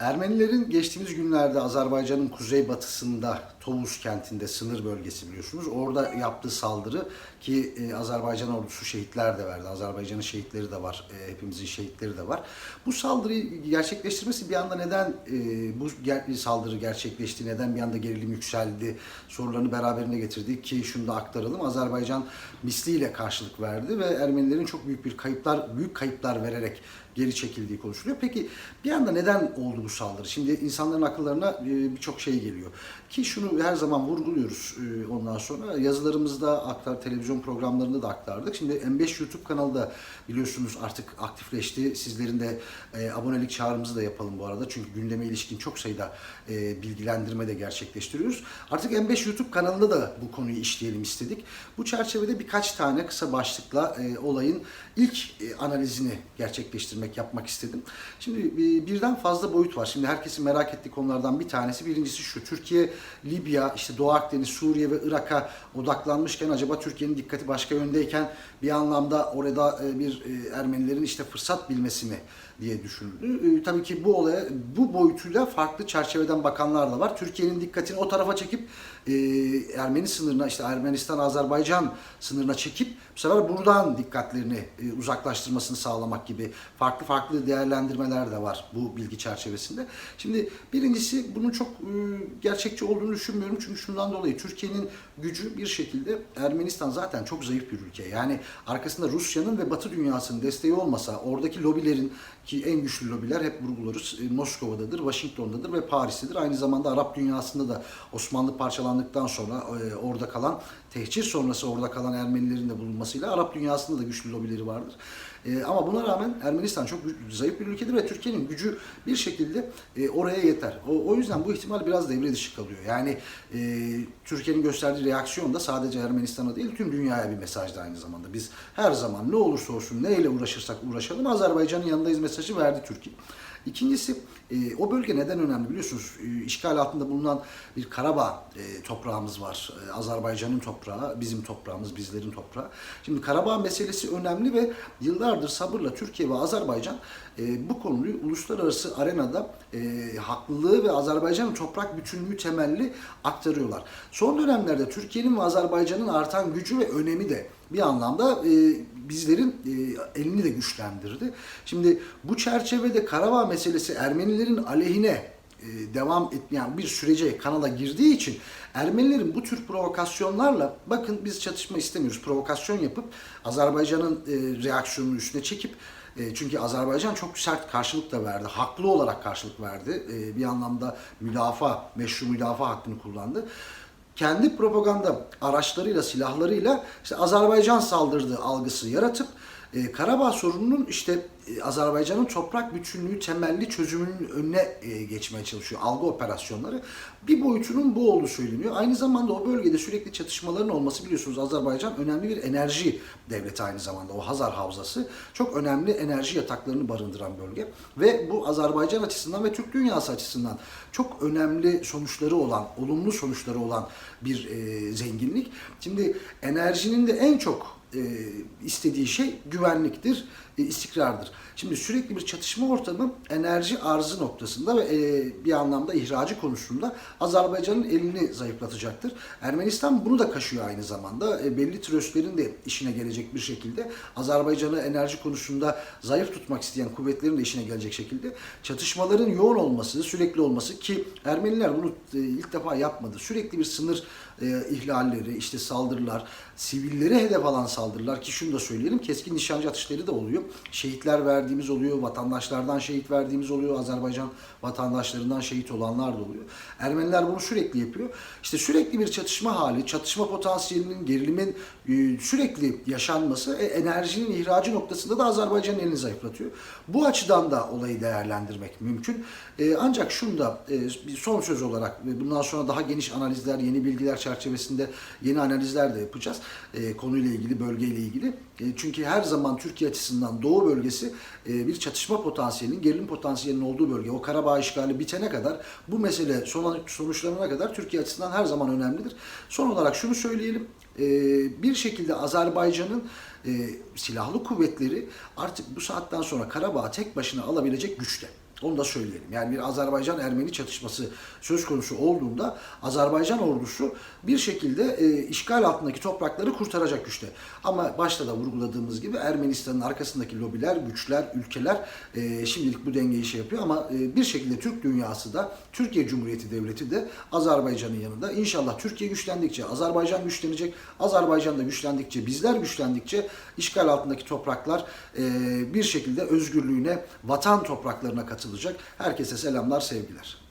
Ermenilerin geçtiğimiz günlerde Azerbaycan'ın kuzeybatısında Tovuz kentinde sınır bölgesi biliyorsunuz. Orada yaptığı saldırı ki e, Azerbaycan ordusu şehitler de verdi. Azerbaycan'ın şehitleri de var. e, hepimizin şehitleri de var. Bu saldırıyı gerçekleştirmesi bir anda neden e, bu ger- saldırı gerçekleşti? Neden bir anda gerilim yükseldi? Sorularını beraberine getirdi ki şunu da aktaralım. Azerbaycan misliyle karşılık verdi ve Ermenilerin çok büyük bir kayıplar, büyük kayıplar vererek geri çekildiği konuşuluyor. Peki bir anda neden oldu bu saldırı? Şimdi insanların akıllarına e, birçok şey geliyor. Ki şunu her zaman vurguluyoruz e, ondan sonra. Yazılarımızda aktar, televizyon programlarında da aktardık. Şimdi M5 YouTube kanalı da biliyorsunuz artık aktifleşti. Sizlerin de e, abonelik çağrımızı da yapalım bu arada. Çünkü gündeme ilişkin çok sayıda bilgilendirme de gerçekleştiriyoruz. Artık M5 YouTube kanalında da bu konuyu işleyelim istedik. Bu çerçevede birkaç tane kısa başlıkla olayın ilk analizini gerçekleştirmek, yapmak istedim. Şimdi e, birden fazla boyut var. Şimdi herkesin merak ettiği konulardan bir tanesi. Birincisi şu, Türkiye, Libya, işte Doğu Akdeniz, Suriye ve Irak'a odaklanmışken acaba Türkiye'nin dikkati başka yöndeyken bir anlamda orada e, bir e, Ermenilerin işte fırsat bilmesi mi diye düşünüldü. Tabii ki bu olaya bu boyutuyla farklı çerçeveden bakanlar da var. Türkiye'nin dikkatini o tarafa çekip Ermeni sınırına işte Ermenistan-Azerbaycan sınırına çekip bu sefer buradan dikkatlerini uzaklaştırmasını sağlamak gibi farklı farklı değerlendirmeler de var bu bilgi çerçevesinde. Şimdi birincisi bunun çok e, gerçekçi olduğunu düşünmüyorum çünkü şundan dolayı Türkiye'nin gücü bir şekilde Ermenistan zaten çok zayıf bir ülke. Yani arkasında Rusya'nın ve Batı dünyasının desteği olmasa oradaki lobilerin ki en güçlü lobiler hep vurgularız e, Moskova'dadır, Washington'dadır ve Paris'tedir. Aynı zamanda Arap dünyasında da Osmanlı parçalandıktan sonra e, orada kalan tehcir sonrası orada kalan Ermenilerin de bulunmasıyla Arap dünyasında da güçlü lobileri vardır. E, ama buna rağmen Ermenistan çok zayıf bir ülkedir ve Türkiye'nin gücü bir şekilde e, oraya yeter. O, o yüzden bu ihtimal biraz devre dışı kalıyor. Yani e, Türkiye'nin gösterdiği reaksiyon da sadece Ermenistan'a değil tüm dünyaya bir mesajdı aynı zamanda. Biz her zaman ne olursa olsun neyle uğraşırsak uğraşalım Azerbaycan'ın yanındayız mesajı verdi Türkiye. İkincisi e, o bölge neden önemli biliyorsunuz e, işgal altında bulunan bir Karabağ e, toprağımız var. E, Azerbaycan'ın toprağı, bizim toprağımız, bizlerin toprağı. Şimdi Karabağ meselesi önemli ve yıllardır sabırla Türkiye ve Azerbaycan e, bu konuyu uluslararası arenada e, haklılığı ve Azerbaycan'ın toprak bütünlüğü temelli aktarıyorlar. Son dönemlerde Türkiye'nin ve Azerbaycan'ın artan gücü ve önemi de bir anlamda e, bizlerin e, elini de güçlendirdi. Şimdi bu çerçevede Karabağ meselesi Ermenilerin aleyhine e, devam etmeyen bir sürece kanala girdiği için Ermenilerin bu tür provokasyonlarla bakın biz çatışma istemiyoruz provokasyon yapıp Azerbaycan'ın e, reaksiyonunu üstüne çekip e, çünkü Azerbaycan çok sert karşılık da verdi. Haklı olarak karşılık verdi. E, bir anlamda müdafaa, meşru müdafaa hakkını kullandı kendi propaganda araçlarıyla, silahlarıyla işte Azerbaycan saldırdığı algısı yaratıp e, Karabağ sorununun işte e, Azerbaycan'ın toprak bütünlüğü temelli çözümünün önüne e, geçmeye çalışıyor. Algı operasyonları. Bir boyutunun bu olduğu söyleniyor. Aynı zamanda o bölgede sürekli çatışmaların olması biliyorsunuz Azerbaycan önemli bir enerji devleti aynı zamanda. O Hazar Havzası çok önemli enerji yataklarını barındıran bölge. Ve bu Azerbaycan açısından ve Türk dünyası açısından çok önemli sonuçları olan, olumlu sonuçları olan bir e, zenginlik. Şimdi enerjinin de en çok e, istediği şey güvenliktir, e, istikrardır. Şimdi sürekli bir çatışma ortamı enerji arzı noktasında ve e, bir anlamda ihracı konusunda Azerbaycan'ın elini zayıflatacaktır. Ermenistan bunu da kaşıyor aynı zamanda. E, belli tröstlerin de işine gelecek bir şekilde Azerbaycan'ı enerji konusunda zayıf tutmak isteyen kuvvetlerin de işine gelecek şekilde çatışmaların yoğun olması, sürekli olması ki Ermeniler bunu e, ilk defa yapmadı. Sürekli bir sınır e, ihlalleri, işte saldırılar, sivilleri hedef alan saldırılar ki şunu da söyleyelim keskin nişancı atışları da oluyor. Şehitler verdiğimiz oluyor, vatandaşlardan şehit verdiğimiz oluyor, Azerbaycan vatandaşlarından şehit olanlar da oluyor. Ermeniler bunu sürekli yapıyor. İşte sürekli bir çatışma hali, çatışma potansiyelinin, gerilimin e, sürekli yaşanması e, enerjinin ihracı noktasında da Azerbaycan'ın elini zayıflatıyor. Bu açıdan da olayı değerlendirmek mümkün. E, ancak şunu da bir son söz olarak ve bundan sonra daha geniş analizler, yeni bilgiler çerçevesinde yeni analizler de yapacağız. Konuyla ilgili, bölgeyle ilgili. E, çünkü her zaman Türkiye açısından Doğu bölgesi e, bir çatışma potansiyelinin, gerilim potansiyelinin olduğu bölge. O Karabağ işgali bitene kadar, bu mesele son, sonuçlanana kadar Türkiye açısından her zaman önemlidir. Son olarak şunu söyleyelim. E, bir şekilde Azerbaycan'ın silahlı kuvvetleri artık bu saatten sonra Karabağ'ı tek başına alabilecek güçte. Onu da söyleyelim. Yani bir Azerbaycan-Ermeni çatışması söz konusu olduğunda Azerbaycan ordusu bir şekilde e, işgal altındaki toprakları kurtaracak güçte. Ama başta da vurguladığımız gibi Ermenistan'ın arkasındaki lobiler, güçler, ülkeler e, şimdilik bu dengeyi şey yapıyor ama e, bir şekilde Türk dünyası da Türkiye Cumhuriyeti Devleti de Azerbaycan'ın yanında. İnşallah Türkiye güçlendikçe Azerbaycan güçlenecek. Azerbaycan da güçlendikçe, bizler güçlendikçe işgal altındaki topraklar e, bir şekilde özgürlüğüne, vatan topraklarına katılacak. Herkese selamlar, sevgiler.